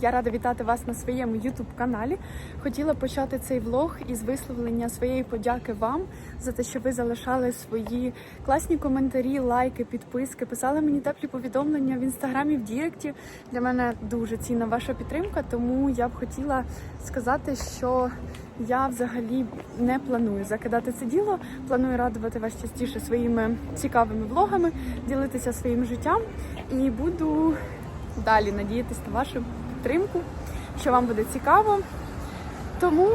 Я рада вітати вас на своєму youtube каналі. Хотіла почати цей влог із висловлення своєї подяки вам за те, що ви залишали свої класні коментарі, лайки, підписки, писали мені теплі повідомлення в інстаграмі, в Діректі. Для мене дуже цінна ваша підтримка, тому я б хотіла сказати, що я взагалі не планую закидати це діло. Планую радувати вас частіше своїми цікавими влогами, ділитися своїм життям і буду далі надіятися на вашу підтримку, що вам буде цікаво. Тому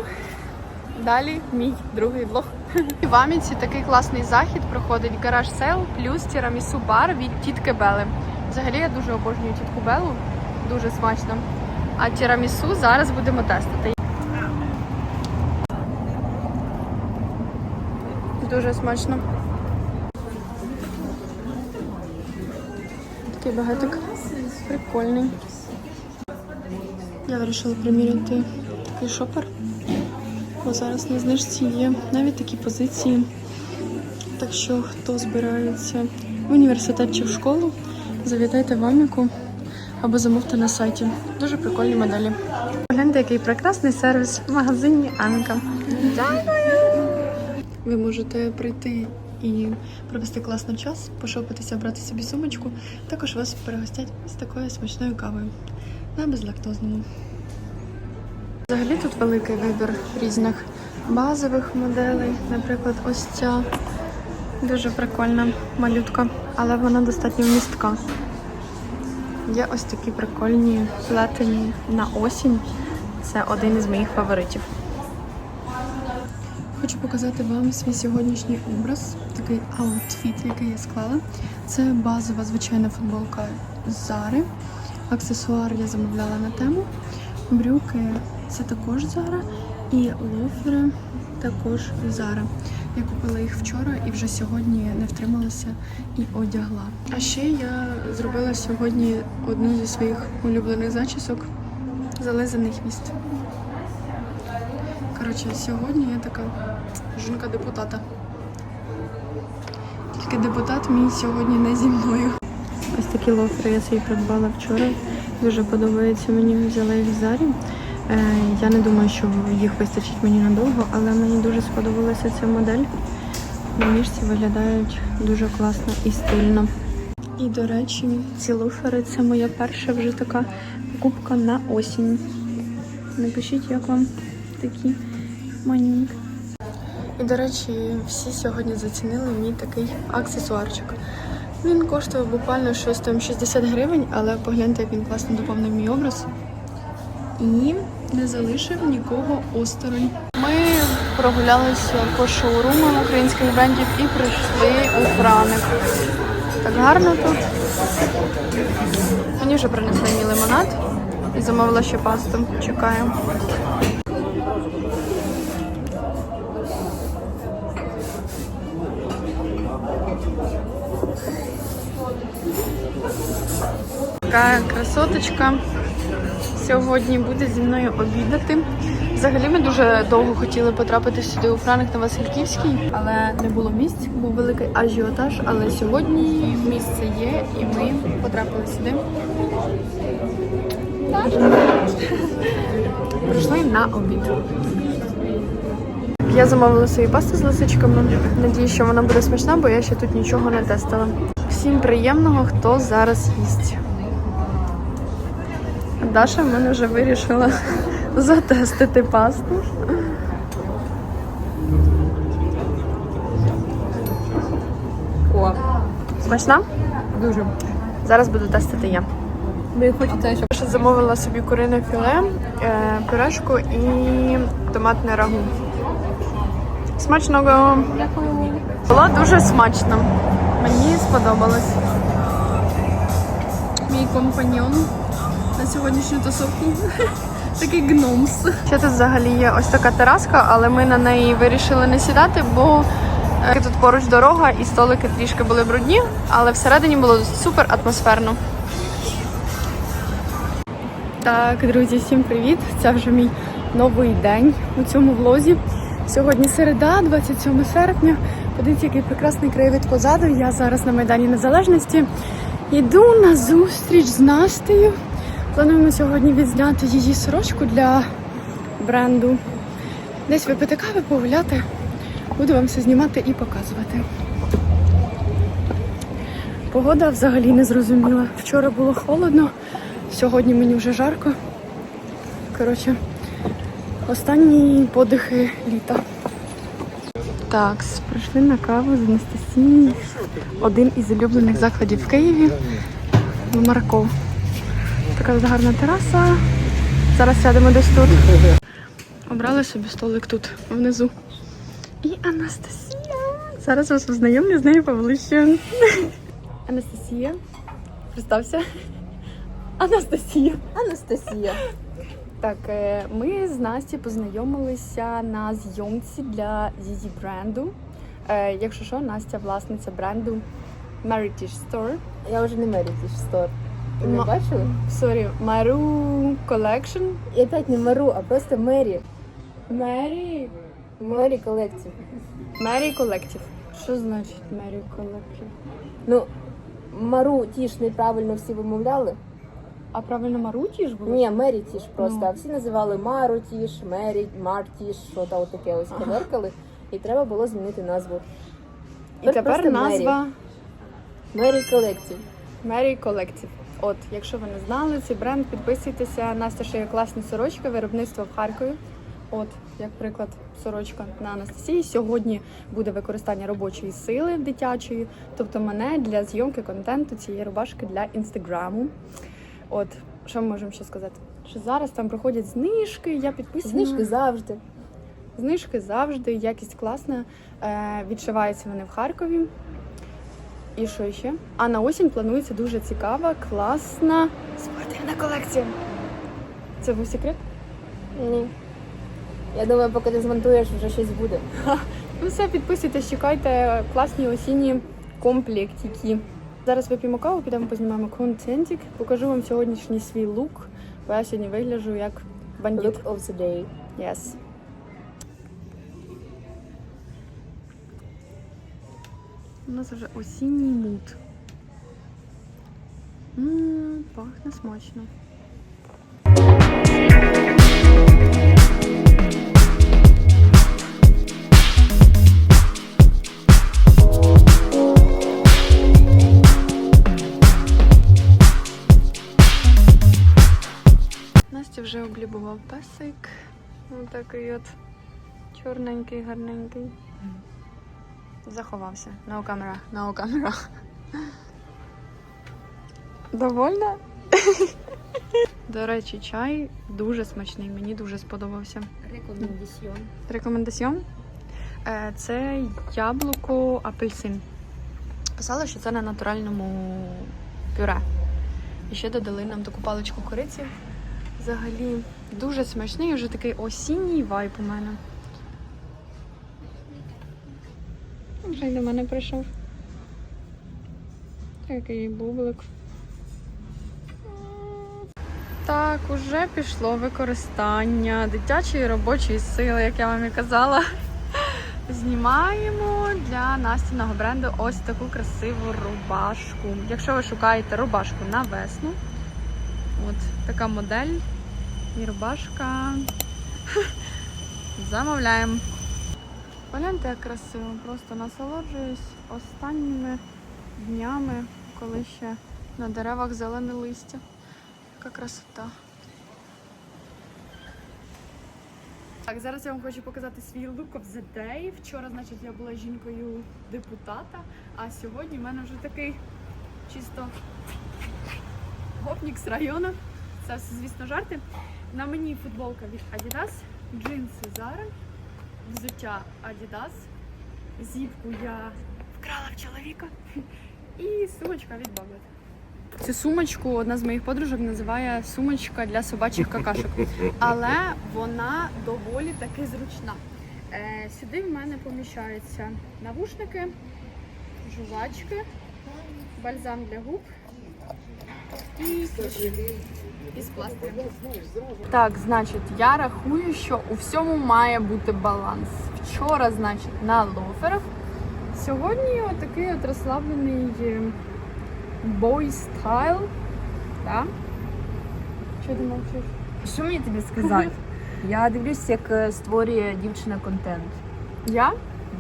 далі мій другий влог. В Аміці такий класний захід проходить гараж сел плюс тірамісу бар від тітки Бели. Взагалі я дуже обожнюю тітку Белу, дуже смачно. А тірамісу зараз будемо тестити. Дуже смачно. Такий багатик. Прикольний. Я вирішила приміряти такий шопер. Бо зараз на знижці є навіть такі позиції. Так що, хто збирається в університет чи в школу, завітайте в Аміку або замовте на сайті. Дуже прикольні моделі. Гляньте, який прекрасний сервіс в магазині Аміка. Ви можете прийти і провести класний час, пошопитися, брати собі сумочку. Також вас перегостять з такою смачною кавою на безлактозному. Взагалі тут великий вибір різних базових моделей. Наприклад, ось ця дуже прикольна малютка, але вона достатньо вмістка. Є ось такі прикольні плетені на осінь. Це один із моїх фаворитів. Хочу показати вам свій сьогоднішній образ, такий аутфіт, який я склала. Це базова звичайна футболка Зари. Аксесуар я замовляла на тему. Брюки це також Зара. І лофери також Зара. Я купила їх вчора і вже сьогодні не втрималася і одягла. А ще я зробила сьогодні одну зі своїх улюблених зачісок зализаний хвіст. Коротше, сьогодні я така жінка депутата. Тільки депутат мій сьогодні не зі мною. Ось такі лофери я собі придбала вчора. Дуже подобається мені, взяла їх в зарі. Е, я не думаю, що їх вистачить мені надовго, але мені дуже сподобалася ця модель. На ніжці виглядають дуже класно і стильно. І, до речі, ці лофери це моя перша вже така покупка на осінь. Напишіть, як вам такі манюньки. І, до речі, всі сьогодні зацінили мій такий аксесуарчик. Він коштував буквально щось там 60 гривень, але погляньте, як він класно доповнив мій образ. І не залишив нікого осторонь. Ми прогулялися по шоурумам українських брендів і прийшли у Франик. Так гарно тут. Мені вже принесли мій лимонад і замовила ще пасту. Чекаю. Така красоточка сьогодні буде зі мною обідати. Взагалі ми дуже довго хотіли потрапити сюди у Франик на Васильківський, але не було місць, був великий ажіотаж. Але сьогодні місце є і ми потрапили сюди. Прийшли на обід. Я замовила свої пасти з лисичками. Надію, що вона буде смачна, бо я ще тут нічого не тестила. Всім приємного, хто зараз їсть. Даша в мене вже вирішила затестити пасту. О, смачна? Дуже. Зараз буду тестити я. Мені хочеться, щоб Ще замовила собі курине філе, е, пюрешку і томатне рагу. Смачного! Було дуже смачно. Мені сподобалось. Мій компаньон на сьогоднішню тусовку. Такий гномс. Ще тут взагалі є ось така тераска, але ми на неї вирішили не сідати, бо е, тут поруч дорога і столики трішки були брудні, але всередині було супер атмосферно. Так, друзі, всім привіт! Це вже мій новий день у цьому влозі. Сьогодні середа, 27 серпня. Подивіться, який прекрасний краєвид позаду. Я зараз на Майдані Незалежності. Йду на зустріч з Настею. Плануємо сьогодні відзняти її сорочку для бренду. Десь випити кави, погуляти. Буду вам все знімати і показувати. Погода взагалі не зрозуміла. Вчора було холодно, сьогодні мені вже жарко. Коротше, останні подихи літа. Так, прийшли на каву з Анастасією. Один із улюблених закладів в Києві. Марков. Така гарна тераса. Зараз сядемо десь тут. Обрали собі столик тут, внизу. І Анастасія. Зараз вас познайомлю з нею поближче. Анастасія. Представся. Анастасія. Анастасія. Так, е, ми з Насті познайомилися на зйомці для її бренду. Е, Якщо що, Настя власниця бренду Meritage Store. Я вже не Мері Стор. Ви не Ма- бачили? Sorry, Maru Collection. І опять не Мару, а просто Мері. Mary. Мері колекція. Mary Collective. Що значить Mary Collective? Ну, Мару ті ж неправильно всі вимовляли. А правильно Маруті ж було? Ні, Мері ті ж просто. Ну. А всі називали Мару ті ж, Мері, Мар ті ж, що там таке ось поверкали. І треба було змінити назву. І тепер просто Мері. назва Мері колекція. Mary Collective. От, якщо ви не знали, цей бренд, підписуйтеся. Настя шиє класні сорочки, виробництво в Харкові. От, як приклад, сорочка на Анастасії. Сьогодні буде використання робочої сили дитячої, тобто мене для зйомки контенту цієї рубашки для інстаграму. От, що ми можемо ще сказати? Що зараз там проходять знижки, я підписана. Знижки завжди. Знижки завжди, якість класна. Е, відшиваються вони в Харкові. І що ще? А на осінь планується дуже цікава, класна спортивна колекція. Це був секрет? Ні. Я думаю, поки ти змонтуєш, вже щось буде. Ну все, підписуйтесь, чекайте класні осінні комплектики. Зараз вип'ємо каву, підемо познімаємо контентик. Покажу вам сьогоднішній свій лук, бо я сьогодні вигляджу як бандит. Look of the day. Yes. У нас вже осінній мут. Ммм, пахне смачно. Настя вже облюбував песик. Ось такий от чорненький, гарненький. Заховався. No camera, no camera. Довольна? До речі, чай дуже смачний, мені дуже сподобався. Рекомендаціон. Рекомендаціон? Е, Це яблуко апельсин. Писала, що це на натуральному пюре. І ще додали нам таку паличку кориці. Взагалі дуже смачний, вже такий осінній вайб у мене. Вже й до мене прийшов. Такий бублик. Так, уже пішло використання дитячої робочої сили, як я вам і казала. Знімаємо для Настіного бренду ось таку красиву рубашку. Якщо ви шукаєте рубашку на весну, от така модель і рубашка. Замовляємо. Погляньте, як красиво, просто насолоджуюсь останніми днями, коли ще на деревах зелене листя. Яка красота. Так, зараз я вам хочу показати свій look of the day. Вчора, значить, я була жінкою депутата, а сьогодні в мене вже такий чисто гопнік з району. Це звісно, жарти. На мені футболка від Adidas, джинси Zara, взуття Adidas, зіпку я вкрала в чоловіка і сумочка від Бабет. Цю сумочку одна з моїх подружок називає сумочка для собачих какашок, але вона доволі таки зручна. Е, сюди в мене поміщаються навушники, жувачки, бальзам для губ і із пластирем. Так, значить, я рахую, що у всьому має бути баланс. Вчора, значить, на лоферах. Сьогодні отакий от розслаблений е, style. Да? Чого ти мовчиш? Що мені тобі сказати? Я дивлюсь, як е, створює дівчина контент. Я?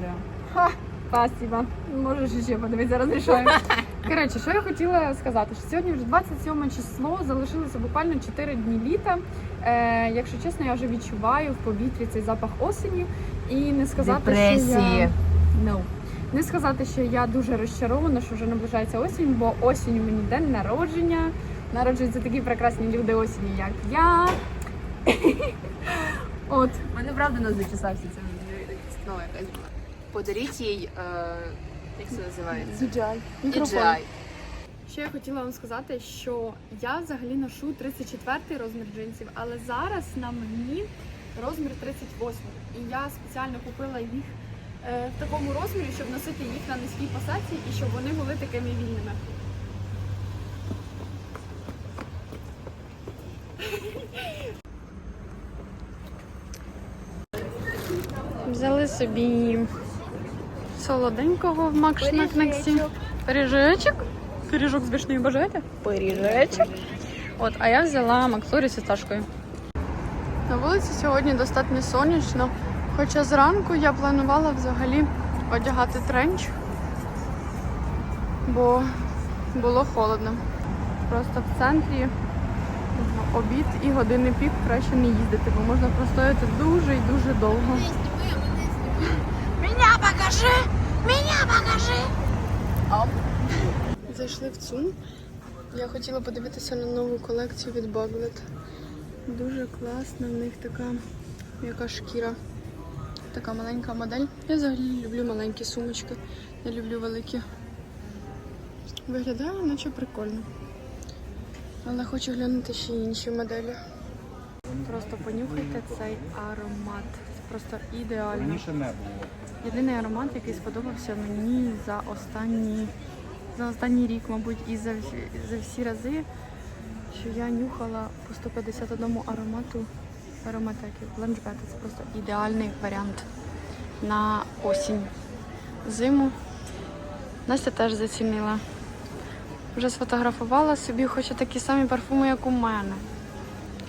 Да. Ха, спасибо. Можеш ще подивитися, розрішаємо. Коротше, що я хотіла сказати, що сьогодні вже 27 число, залишилося буквально 4 дні літа. Е, якщо чесно, я вже відчуваю в повітрі цей запах осені. І не сказати, що я... No. Не сказати, що я дуже розчарована, що вже наближається осінь, бо осінь у мені день народження. Народжуються такі прекрасні люди осені, як я. От. У мене правда нос зачесався, це снова якась була. Подаріть їй, е, як це називається? DJI. Мікрофон. DJI. Ще я хотіла вам сказати, що я взагалі ношу 34 розмір джинсів, але зараз на мені розмір 38. І я спеціально купила їх е, в такому розмірі, щоб носити їх на низькій посадці і щоб вони були такими вільними. Взяли собі солоденького в Макшнакнексі. Пиріжечок. Пиріжок з вишнею бажаєте? Пиріжечок. От, а я взяла Макфлорі з фісташкою. На вулиці сьогодні достатньо сонячно. Хоча зранку я планувала взагалі одягати тренч, бо було холодно. Просто в центрі в обід і години пік краще не їздити, бо можна простояти дуже і дуже довго. Покажи! Меня покажи! Зайшли в ЦУМ. Я хотіла подивитися на нову колекцію від Baglet. Дуже класна, в них така м'яка шкіра. Така маленька модель. Я взагалі люблю маленькі сумочки. Я люблю великі. Виглядає наче прикольно. Але хочу глянути ще інші моделі. Просто понюхайте цей аромат. Просто ідеально. Раніше не було. Єдиний аромат, який сподобався мені за останні, за останній рік, мабуть, і за, за всі рази, що я нюхала по 151 аромату ароматеки. Бланчбета це просто ідеальний варіант на осінь. Зиму. Настя теж зацінила. Вже сфотографувала собі, хоче такі самі парфуми, як у мене.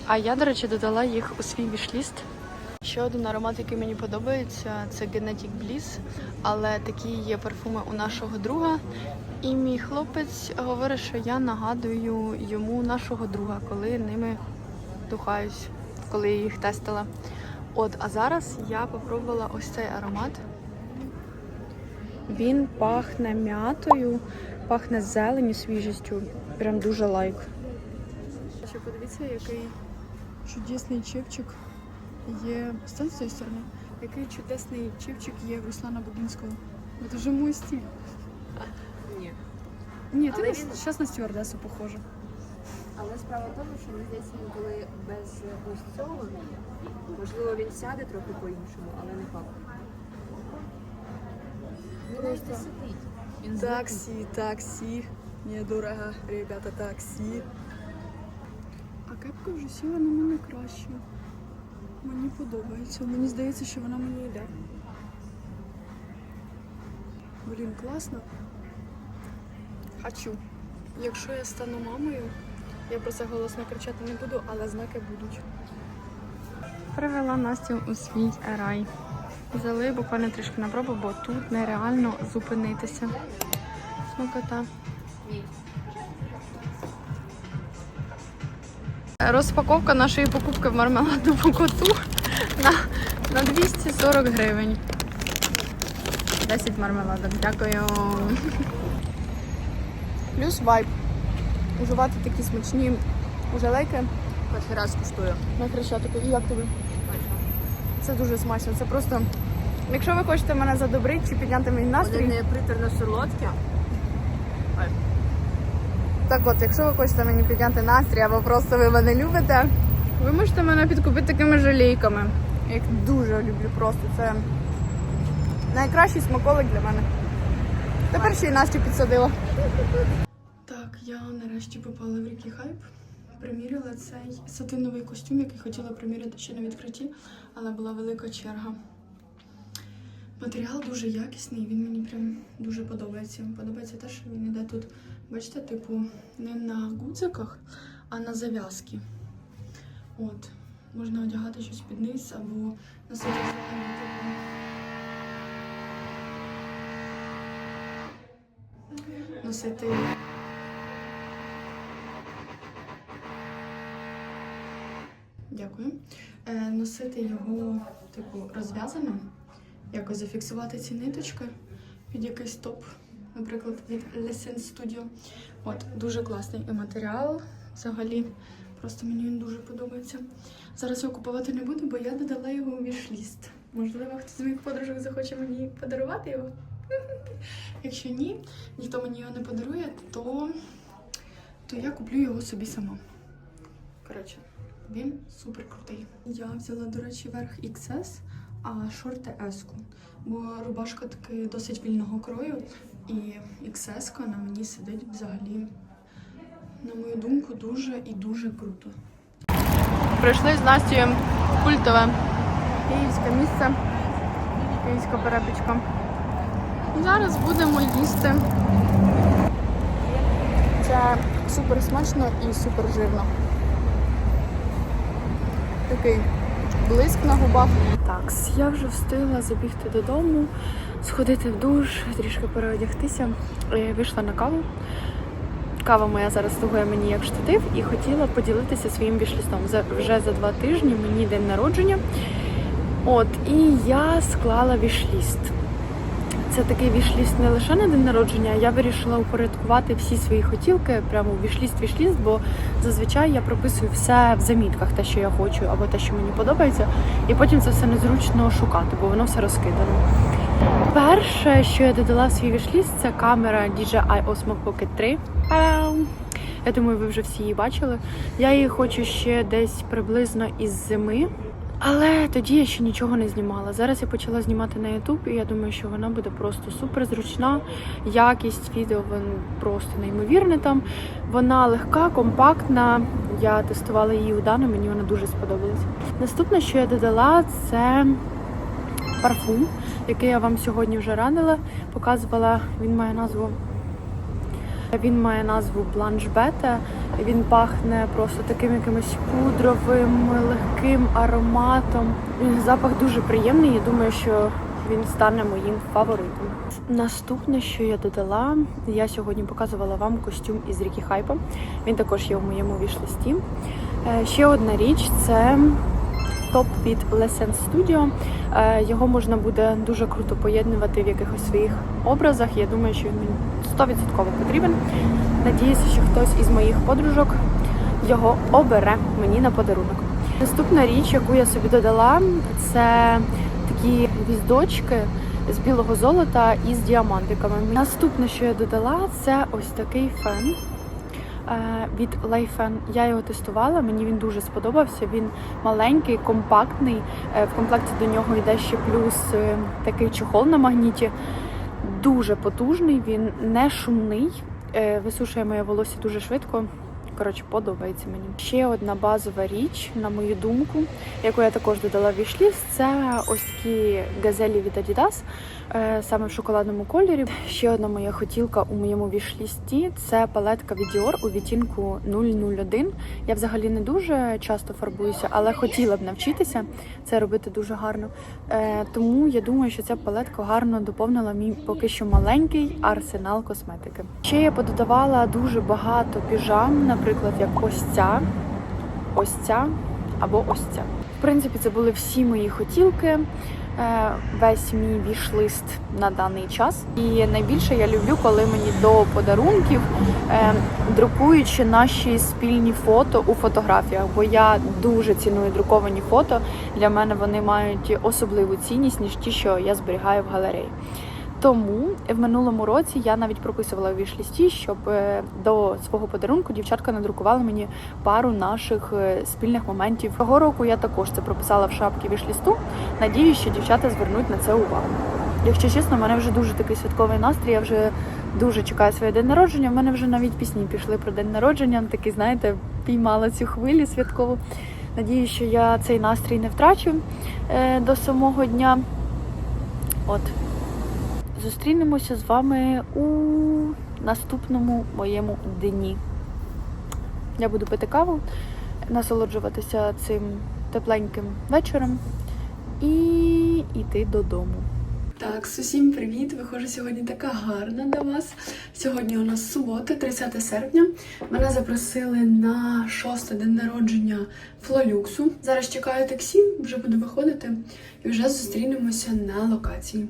А я, до речі, додала їх у свій вішліст. Ще один аромат, який мені подобається, це Genetic Bliss, але такі є парфуми у нашого друга. І мій хлопець говорить, що я нагадую йому нашого друга, коли ними духаюсь, коли я їх тестила. От, а зараз я попробувала ось цей аромат. Він пахне м'ятою, пахне зеленю, свіжістю. Прям дуже лайк. Ще подивіться, який чудесний чипчик є. Стань з цієї сторони. Який чудесний чипчик є в Руслана Богінського. Це вже мій стиль. Ні. Ні, ти Але на- він- щас на стюардесу похожа. Але справа в тому, що мені здається, він коли без ось цього, можливо, він сяде трохи по-іншому, але не факт. Він навіть не сидить. Він звикнув. Таксі, таксі. Недорого, ребята, таксі. А кепка вже сіла на мене краще. Мені подобається. Мені здається, що вона мені йде. Блін, класно. Хочу. Якщо я стану мамою, я про це голосно кричати не буду, але знаки будуть. Привела Настю у свій рай. Взяли буквально трішки на пробу, бо тут нереально зупинитися. Смакота. Розпаковка нашої покупки в мармеладному коту на, на 240 гривень. 10 мармеладок. Дякую. Плюс вайб. Уживати такі смачні желейки Перший раз куштую. на хрещатику. І як тобі? Це дуже смачно. Це просто. Якщо ви хочете мене задобрити чи підняти мій Вони настрій, не приторно солодкі. Так от, якщо ви хочете мені підняти настрій або просто ви мене любите, ви можете мене підкупити такими жалійками. Я їх дуже люблю просто. Це найкращий смаколик для мене. Тепер ще й Настю підсадила. Так, я нарешті попала в Рікі Хайп. Приміряла цей сатиновий костюм, який хотіла приміряти ще на відкритті, але була велика черга. Матеріал дуже якісний, він мені прям дуже подобається. Подобається те, що він іде тут, бачите, типу, не на гудзиках, а на зав'язки. От. Можна одягати щось під низ або носити типу. Носити. Дякую. Е, носити його, типу, розв'язаним, якось зафіксувати ці ниточки під якийсь топ, наприклад, від Lesson Studio. От, дуже класний матеріал взагалі. Просто мені він дуже подобається. Зараз його купувати не буду, бо я додала його у вішліст. Можливо, хтось з моїх подружок захоче мені подарувати його. Якщо ні, ніхто мені його не подарує, то, то я куплю його собі сама. Коротше, він супер крутий. Я взяла, до речі, верх XS, а шорти S. Бо рубашка таки досить вільного крою, і XS на мені сидить взагалі, на мою думку, дуже і дуже круто. Прийшли з Настю культове київське місце, київська перепічка. Зараз будемо їсти. Це супер смачно і супер жирно. Такий блиск на губах. Так, я вже встигла забігти додому, сходити в душ, трішки переодягтися. Е, Вийшла на каву. Кава моя зараз слугує мені як штатив і хотіла поділитися своїм вішлістом. За вже за два тижні мені день народження. От, і я склала вішліст. Це такий вішліст не лише на день народження, я вирішила упорядкувати всі свої хотілки прямо в вішліст-вішліст, бо зазвичай я прописую все в замітках, те, що я хочу, або те, що мені подобається, і потім це все незручно шукати, бо воно все розкидано. Перше, що я додала в свій вішліст, це камера DJI Osmo Pocket 3. Я думаю, ви вже всі її бачили. Я її хочу ще десь приблизно із зими. Але тоді я ще нічого не знімала. Зараз я почала знімати на YouTube, і я думаю, що вона буде просто супер зручна. Якість відео просто неймовірна там. Вона легка, компактна. Я тестувала її у Дани, мені вона дуже сподобалась. Наступне, що я додала, це парфум, який я вам сьогодні вже радила. Показувала, він має назву. Він має назву Beta. Він пахне просто таким якимось пудровим, легким ароматом. Запах дуже приємний. Я думаю, що він стане моїм фаворитом. Наступне, що я додала, я сьогодні показувала вам костюм із Рікі Хайпа. Він також є в моєму вішлисті. Е, Ще одна річ це топ від Lesson Studio. Е, Його можна буде дуже круто поєднувати в якихось своїх образах. Я думаю, що він мені 100% потрібен. Надіюся, що хтось із моїх подружок його обере мені на подарунок. Наступна річ, яку я собі додала, це такі віздочки з білого золота із діамантиками. Наступне, що я додала, це ось такий фен від Layfen. Я його тестувала, мені він дуже сподобався. Він маленький, компактний. Е, В комплекті до нього йде ще плюс е, такий чохол на магніті. Дуже потужний, він не шумний, е, висушує моє волосся дуже швидко. Коротше, подобається мені. Ще одна базова річ, на мою думку, яку я також додала в вішліс, це ось такі газелі від Adidas, е, саме в шоколадному кольорі. Ще одна моя хотілка у моєму вішлісті це палетка від Dior у відтінку 001. Я взагалі не дуже часто фарбуюся, але хотіла б навчитися це робити дуже гарно. Е, тому я думаю, що ця палетка гарно доповнила мій поки що маленький арсенал косметики. Ще я пододавала дуже багато піжам, наприклад, як ось ця, ось ця або ось ця. В принципі, це були всі мої хотілки, е, весь мій вішлист на даний час. І найбільше я люблю, коли мені до подарунків е, друкуючи наші спільні фото у фотографіях, бо я дуже ціную друковані фото. Для мене вони мають особливу цінність, ніж ті, що я зберігаю в галереї. Тому в минулому році я навіть прописувала у вішлісті, щоб е, до свого подарунку дівчатка надрукувала мені пару наших е, спільних моментів. Цього року я також це прописала в шапці вішлісту. Надіюсь, що дівчата звернуть на це увагу. Якщо чесно, в мене вже дуже такий святковий настрій. Я вже дуже чекаю своє день народження. У мене вже навіть пісні пішли про день народження. Такий, знаєте, піймала цю хвилю святкову. Надіюсь, що я цей настрій не втрачу е, до самого дня. От. Зустрінемося з вами у наступному моєму дні. Я буду пити каву, насолоджуватися цим тепленьким вечором і йти додому. Так, усім привіт! Виходжу сьогодні така гарна до вас. Сьогодні у нас субота, 30 серпня. Мене запросили на шосте день народження Флолюксу. Зараз чекаю таксі, вже буду виходити і вже зустрінемося на локації.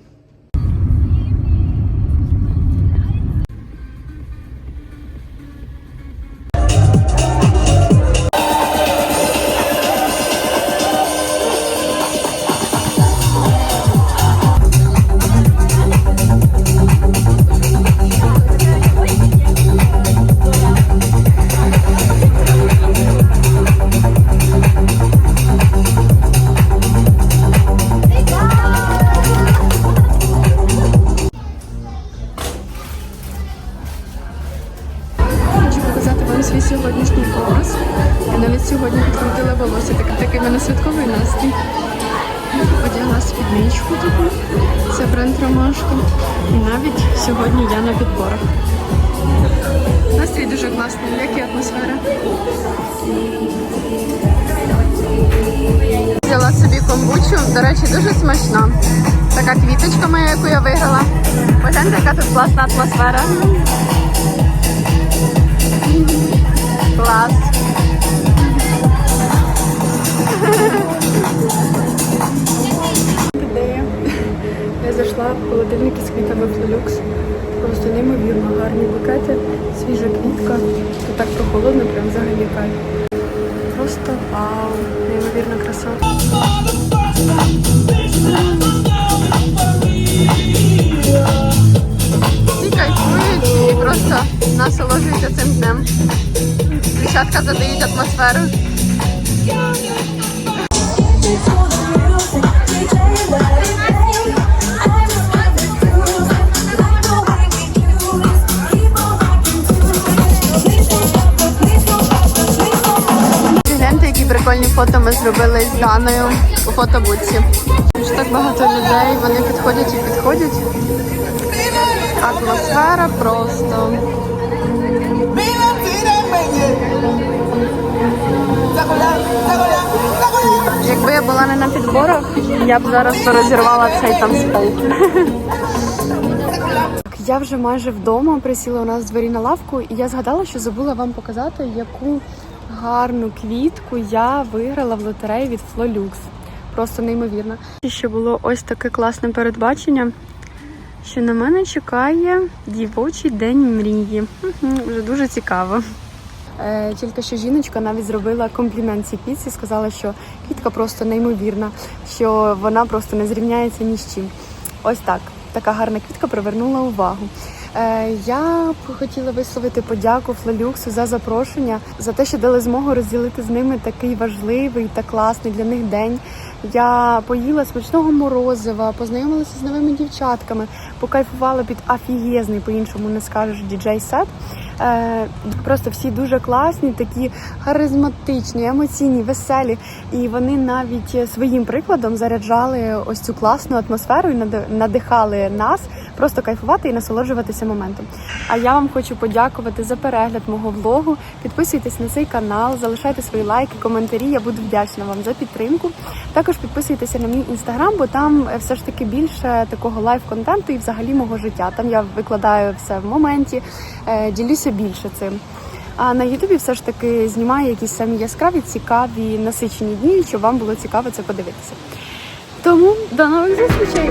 Спідничку таку, це бренд Ромашка. І навіть сьогодні я на підборах. Настрій дуже класний, як і атмосфера. Взяла собі комбучу, до речі, дуже смачна. Така квіточка моя, яку я виграла. Погляньте, яка тут класна атмосфера. Клас. Зайшла в холодильник із квітами Флюкс. Просто неймовірно гарні букети, свіжа квітка. Тут так прохолодно, прям взагалі кайф. Просто вау, неймовірна краса. Всі кайфують і просто насолоджуються цим днем. Дівчатка задають атмосферу. Фото ми зробили з Даною у фотобудці. Ж так багато людей, вони підходять і підходять. Атмосфера просто. Якби я була не на підборах, я б зараз розірвала цей там стол. Я вже майже вдома присіла у нас в двері на лавку, і я згадала, що забула вам показати, яку гарну квітку я виграла в лотереї від Flolux. Просто неймовірно. І ще було ось таке класне передбачення, що на мене чекає дівочий день мрії. Вже дуже цікаво. Е, Тільки що жіночка навіть зробила комплімент цій квітці, сказала, що квітка просто неймовірна, що вона просто не зрівняється ні з чим. Ось так. Така гарна квітка привернула увагу. Е, я б хотіла висловити подяку Флолюксу за запрошення, за те, що дали змогу розділити з ними такий важливий та класний для них день. Я поїла смачного морозива, познайомилася з новими дівчатками, покайфувала під афієзний, по-іншому не скажеш, діджей-сет. Е, Просто всі дуже класні, такі харизматичні, емоційні, веселі. І вони навіть своїм прикладом заряджали ось цю класну атмосферу і надихали нас просто кайфувати і насолоджуватися моментом. А я вам хочу подякувати за перегляд мого влогу. Підписуйтесь на цей канал, залишайте свої лайки, коментарі. Я буду вдячна вам за підтримку. Також підписуйтеся на мій інстаграм, бо там е, все ж таки більше такого лайв-контенту і взагалі мого життя. Там я викладаю все в моменті, е, ділюся більше цим. А на Ютубі все ж таки знімаю якісь самі яскраві, цікаві, насичені дні, щоб вам було цікаво це подивитися. Тому до нових зустрічей!